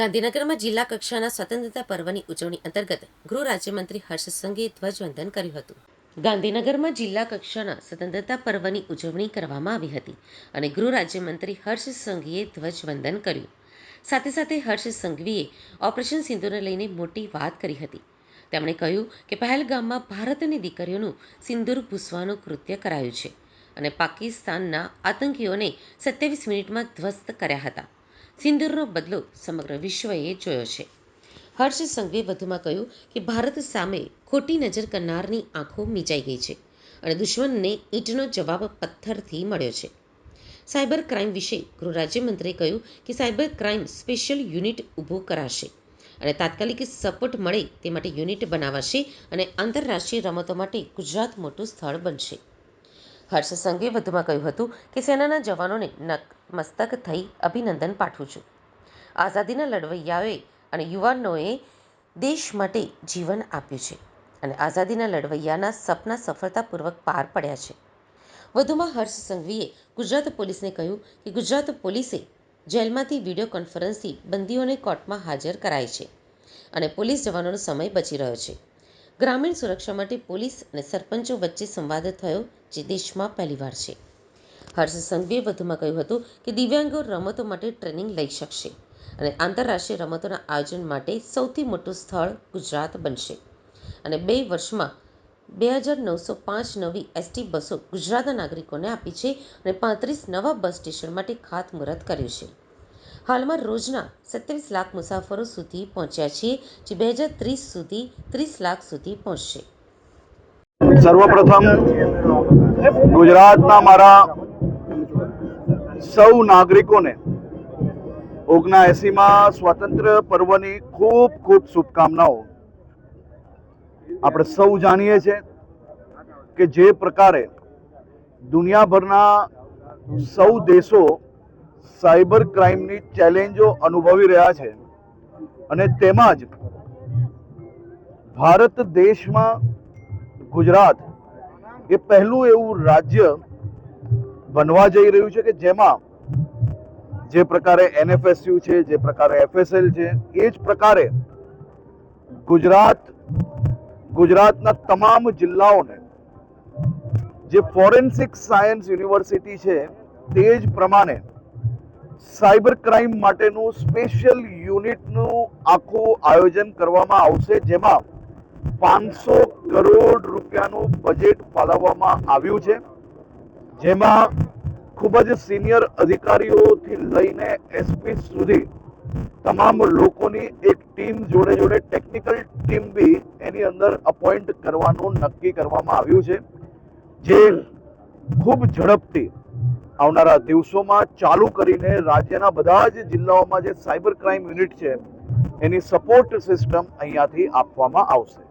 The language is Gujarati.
ગાંધીનગરમાં જિલ્લા કક્ષાના સ્વતંત્રતા પર્વની ઉજવણી અંતર્ગત ગૃહ રાજ્યમંત્રી હર્ષ સંઘે ધ્વજવંદન કર્યું હતું. ગાંધીનગરમાં જિલ્લા કક્ષાના સ્વતંત્રતા પર્વની ઉજવણી કરવામાં આવી હતી અને ગૃહ રાજ્યમંત્રી હર્ષ સંઘીએ ધ્વજવંદન કર્યું. સાથે સાથે હર્ષ સંઘવીએ ઓપરેશન સિંધુને લઈને મોટી વાત કરી હતી. તેમણે કહ્યું કે પહેલગામમાં ભારતની દીકરીઓનું સિંદૂર ભૂસવાનું કૃત્ય કરાયું છે અને પાકિસ્તાનના આતંકીઓને સત્યાવીસ મિનિટમાં ધ્વસ્ત કર્યા હતા. સિંદૂરનો બદલો સમગ્ર વિશ્વએ જોયો છે. હર્ષ સંઘવીએ વધુમાં કહ્યું કે ભારત સામે ખોટી નજર કરનારની આંખો મીચાઈ ગઈ છે અને દુશ્મનને ઈંટનો જવાબ પથ્થરથી મળ્યો છે. સાયબર ક્રાઇમ વિશે ગૃહ રાજ્યમંત્રીએ કહ્યું કે સાયબર ક્રાઇમ સ્પેશિયલ યુનિટ ઊભો કરાશે અને તાત્કાલિક સપોર્ટ મળે તે માટે યુનિટ બનાવાશે અને આંતરરાષ્ટ્રીય રમતો માટે ગુજરાત મોટું સ્થળ બનશે. હર્ષ વધુમાં કહ્યું હતું કે સેનાના જવાનોને નતમસ્તક થઈ અભિનંદન પાઠવું છું. આઝાદીના લડવૈયાઓએ અને યુવાનોએ દેશ માટે જીવન આપ્યું છે અને આઝાદીના લડવૈયાના સપના સફળતાપૂર્વક પાર પડ્યા છે. વધુમાં હર્ષ સંઘવીએ ગુજરાત પોલીસને કહ્યું કે ગુજરાત પોલીસે જેલમાંથી વીડિયો કોન્ફરન્સથી બંદીઓને કોર્ટમાં હાજર કરાય છે અને પોલીસ જવાનોનો સમય બચી રહ્યો છે. ગ્રામીણ સુરક્ષા માટે પોલીસ અને સરપંચો વચ્ચે સંવાદ થયો, જે દેશમાં પહેલીવાર છે. હર્ષ સંઘવીએ વધુમાં કહ્યું હતું કે દિવ્યાંગો રમતો માટે ટ્રેનિંગ લઈ શકશે અને આંતરરાષ્ટ્રીય રમતોના આયોજન માટે સૌથી મોટું સ્થળ ગુજરાત બનશે. અને બે વર્ષમાં બે હજાર નવસો પાંચ નવી એસટી બસો ગુજરાતના નાગરિકોને આપી છે અને પાંત્રીસ નવા બસ સ્ટેશન માટે ખાતમુહૂર્ત કર્યું છે. હાલમાં રોજના સત્યાવીસ લાખ મુસાફરો સુધી પહોંચ્યા છે, જે બે હજાર ત્રીસ સુધી ત્રીસ લાખ સુધી પહોંચશે. સર્વપ્રથમ ગુજરાતના મારા સૌ નાગરિકોને ઓગણા એસીમાં સ્વાતંત્ર પર્વની ખૂબ ખૂબ શુભકામનાઓ. આપણે સૌ જાણીએ છીએ કે જે પ્રકારે દુનિયાભરના સૌ દેશો સાયબર ક્રાઇમની ચેલેન્જો અનુભવી રહ્યા છે. અને તેમાં ભારત દેશમાં ગુજરાત એ પહેલું એવું રાજ્ય બનવા જઈ રહ્યું છે કે જેમાં જે પ્રકારે એનએફએસયુ છે, જે પ્રકારે એફએસએલ છે, એ જ પ્રકારે ગુજરાત, ગુજરાતના તમામ જિલ્લાઓને જે ફોરેન્સિક સાયન્સ યુનિવર્સિટી છે, તે જ પ્રમાણે સાયબર ક્રાઇમ માટેનું સ્પેશિયલ યુનિટનું આખું આયોજન કરવામાં આવશે, જેમાં પાંચસો કરોડ રૂપિયાનું બજેટ ફાળવવામાં આવ્યું છે. જેમાં ખૂબ જ સિનિયર અધિકારીઓથી લઈને એસપી સુધી તમામ લોકોની એક ટીમ જોડે જોડે ટેકનિકલ ટીમ બી એની અંદર અપોઇન્ટ કરવાનું નક્કી કરવામાં આવ્યું છે. જે ખૂબ ઝડપથી આવનારા દિવસોમાં ચાલુ કરીને રાજ્યના બધા જ જિલ્લાઓમાં જે સાયબર ક્રાઇમ યુનિટ છે, એની સપોર્ટ સિસ્ટમ અહીંયાથી આપવામાં આવશે.